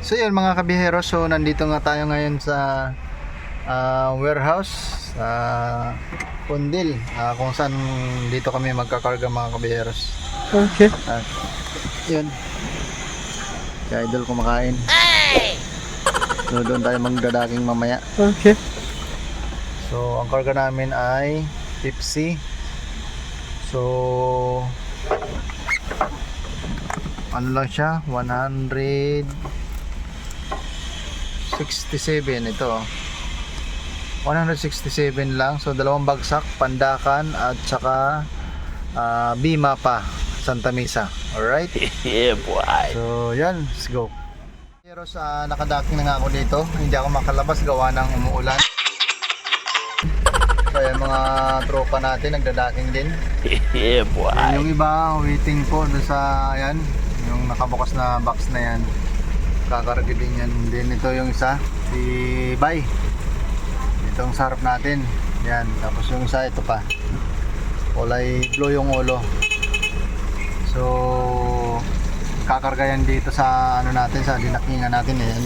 So yun mga kabihero, so nandito nga tayo ngayon sa ah, warehouse sa Pundil ah, kung saan dito kami magkakarga mga kabiheros. Okay. At yun. Si Idol kumakain. So doon tayo magdadaking mamaya. Okay. So ang karga namin ay Pepsi. So ano lang siya? 167 ito. oh. 167 lang. So dalawang bagsak, Pandakan at saka ah, Bima pa, Santa Misa. Alright? Yeah, boy. So, yan. Let's go. Pero sa nakadaking na nga ako dito, hindi ako makalabas gawa ng umuulan. Yan mga tropa natin, nagdadaking din. Yeah, boy. Yung iba, waiting po doon sa, yan, yung nakabukas na box na yan. Kakarga din yan. Din ito yung isa, si Bay. Itong sarap natin. Yan. Tapos yung isa, ito pa. Kulay blue yung ulo. So, kakarga yan dito sa ano natin, sa dinakingan natin eh.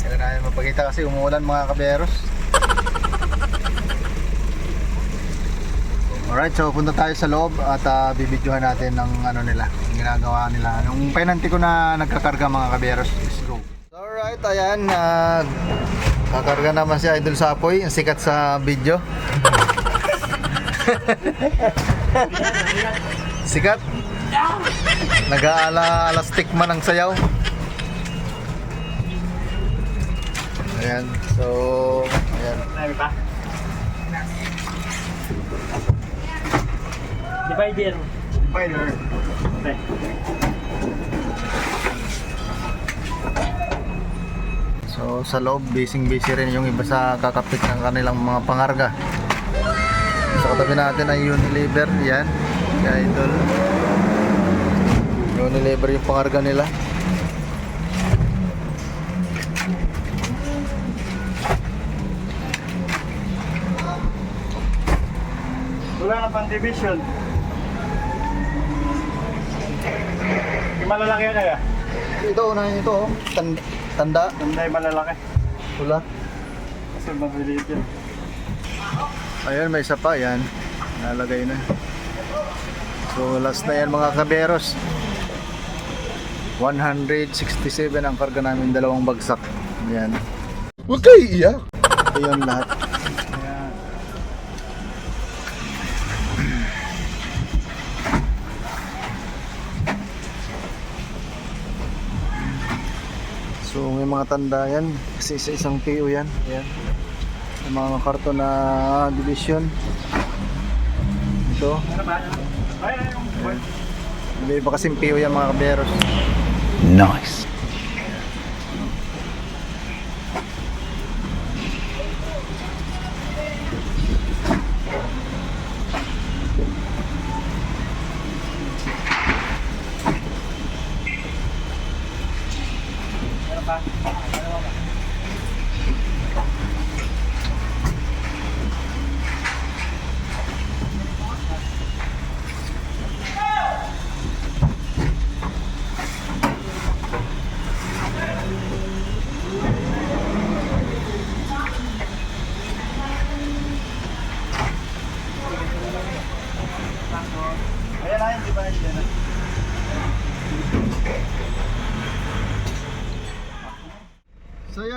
Kailan natin mapagkita kasi umuulan mga kaberos. Alright, so punta tayo sa loob at uh, bibidyohan natin ng ano nila, ginagawa nila. Yung penalty ko na nagkakarga mga kaberos. Let's go. Alright, ayan. Uh, kakarga naman si Idol Sapoy, ang sikat sa video. sikat. Nag-aala man ang sayaw. Ayan, so, ayan. Pa? Divider. So sa loob, busy busy rin yung iba sa kakapit ng kanilang mga pangarga. Sa katabi natin ay Unilever, yan. Kaya idol. Unilever yung pangarga nila. Wala na pang division. Malalaki yan kaya? Ito, unahin ito, oh. Tanda. Tanda. Tanday malalaki. Pula. Kasi mabilit yan. Ayun, may isa pa, yan. Nalagay na. So last na yan mga kaberos. 167 ang karga namin, dalawang bagsak. Yan. Huwag kayo iiyak. Ito lahat. Mga tanda yan kasi sa isang PO yan. Yan. May mga karton na division. Ito. Yung boy. May iba kasing PO yan mga kaberos. Nice.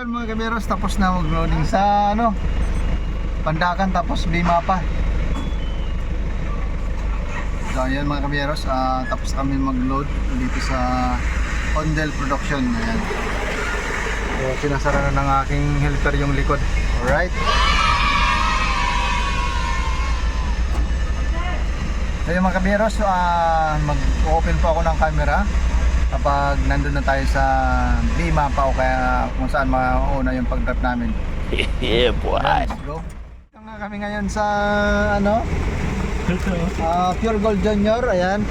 Yan mga kaberos tapos na mag-loading sa ano Pandakan tapos Bima pa. So ayan mga kaberos ah, tapos kami mag-load dito sa Ondel Production. Ayan. So, sinasara na ng aking helper yung likod. Alright. So yung mga kaberos, ah, mag-open po ako ng camera kapag nandun na tayo sa Bima pa o kaya kung saan mauna yung pag-drop namin. Yeah, boy. Let's go. Ito nga kami ngayon sa ano, ah, Pure Gold Junior, ayan.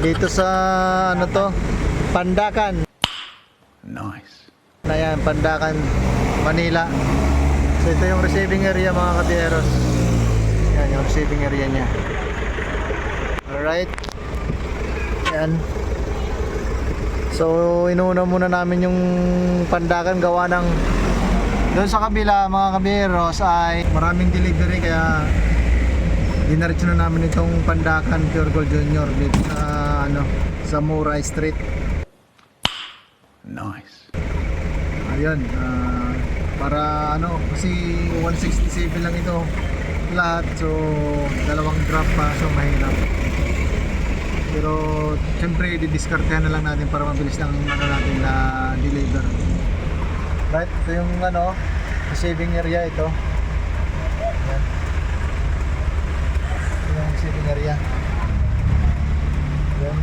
Dito sa ano to, Pandakan. Nice. Na yan, Pandakan, Manila. So ito yung receiving area mga kabieros. Yan yung receiving area niya. Alright. Yan. So inuuna muna namin yung pandakan gawa ng doon sa kabila mga kabiros ay maraming delivery kaya dinaretso na namin itong pandakan Pure Gold Junior dito sa ano sa Muray Street. Nice. Ayun, ah, para ano, kasi 167 lang ito lahat. So, dalawang drop pa, so mahirap. Pero, siyempre, didiskartehan na lang natin para mabilis lang ano natin na deliver. Right, ito yung ano, saving area ito. Yan. Ito yung saving area. Yan.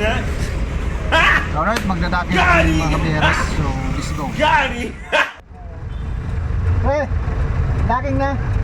Alright, magdadaki na kami mga kabiras. So, let's go. Gary! Hey, daking na.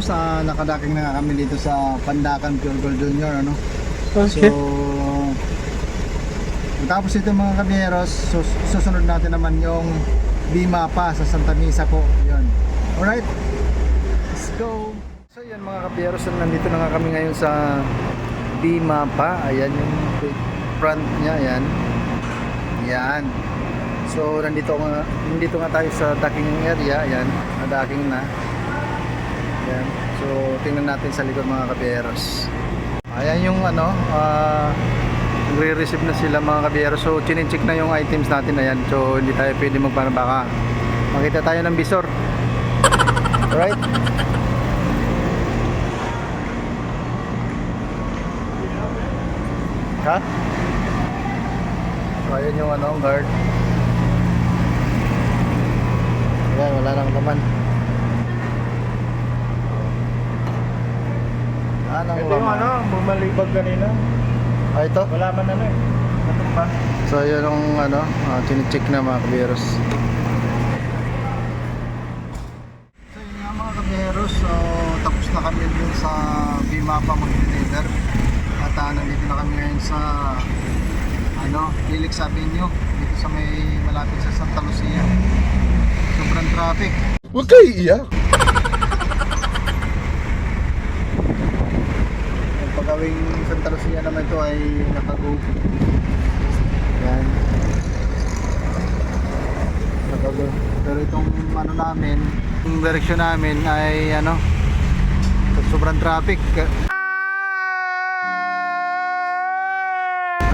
Kabiros, ah, nakadaking na nga kami dito sa Pandakan Pure Gold Junior ano. So tapos ito mga kabiros, sus- susunod natin naman yung Bima pa sa Santa Misa po. Yun. Alright. Let's go. So yun mga kabiros, nandito na nga kami ngayon sa Bima pa. Ayan yung front niya, ayan. Yan. So nandito nga nandito nga tayo sa docking area, ayan. Na-docking na. Ayan. So, tingnan natin sa likod mga kabiyeros. Ayan yung ano, ah, nagre-receive na sila mga kabiyeros. So, chinincheck na yung items natin na yan. So, hindi tayo pwede magpano baka makita tayo ng visor. Alright? Ha? So, ayan yung ano, guard. Ayan, wala nang laman. Anong Ito yung ano, bumalibag kanina. Ah, ito? Wala man ano eh. Natumba. So yun ang ano, uh, chinecheck na mga kabiyeros. So yun nga mga kabiyeros, so tapos na kami dun sa Bimapa mag-deliver. At uh, nandito na kami ngayon sa ano, Felix Avenue, dito sa may malapit sa Santa Lucia. Sobrang traffic. Huwag kayo iiyak. Yung pagawing Santa Lucia naman ito ay nakago. Yan. Nakago. Pero itong ano namin, yung direksyon namin ay ano, sobrang traffic.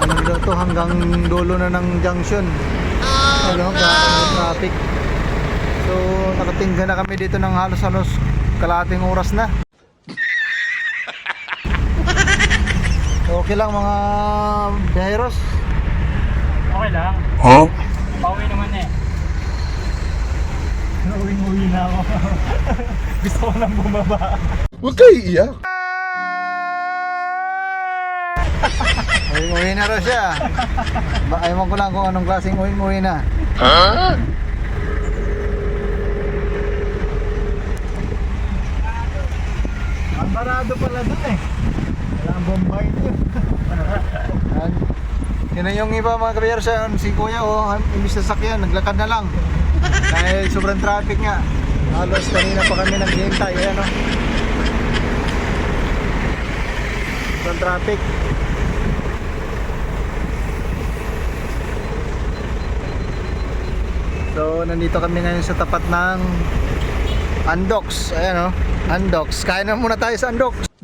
Ano nila to hanggang dulo na ng junction. Ano, gaano traffic. So, nakatingga na kami dito ng halos-halos kalating oras na. Okay lang mga biheros. Okay lang. Huh? Pauwi naman eh. Uwing-uwi na ako. Gusto ko lang bumaba. Huwag kayo iiyak. Uwi-uwi na raw siya. Ba, ayaw ko lang kung anong klaseng uwi-uwi na. Huh? Ang barado pala dun eh. Bombay nyo. Yan yung iba mga kabiyers, ano, si Kuya oh, imbis na sakyan, naglakad na lang. Dahil sobrang traffic nga. Halos kanina pa kami naghihintay, ayan oh. Sobrang traffic. So, nandito kami ngayon sa tapat ng Andox. Ayan oh. Andox. Kain na muna tayo sa Andox.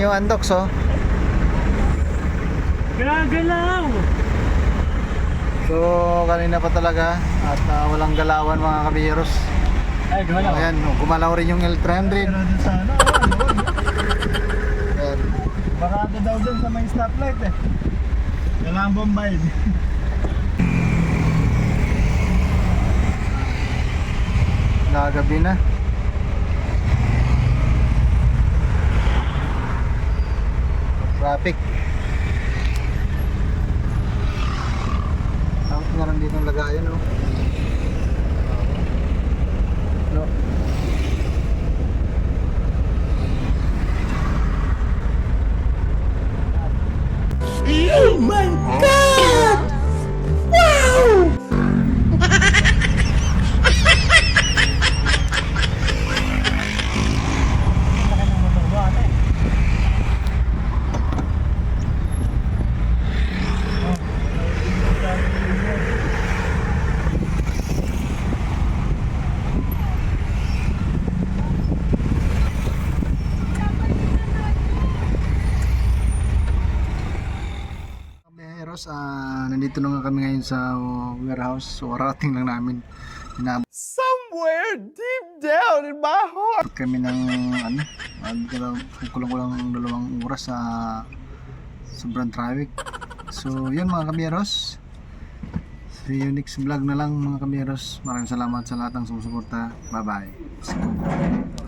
Yung Andox oh. Gagalaw! So, kanina pa talaga at ah, walang galawan mga kabiyeros. Ay, galaw. Ayan, oh, gumalaw rin yung L300. Pero dun sa ano, ano, Ayan. barado daw dun sa may stoplight eh. Kailangan bombayin. Nagabi na. Traffic. Ang meron dito ng lagayan, no? Kami ngayon sa warehouse. So, rating lang namin. Inabot Somewhere deep down in my heart. kami ng ano, kulang-kulang dalawang oras sa sobrang traffic. So, yun mga kabiyeros. See you next vlog na lang mga kabiyeros. Maraming salamat sa lahat ng sumusuporta. Bye-bye.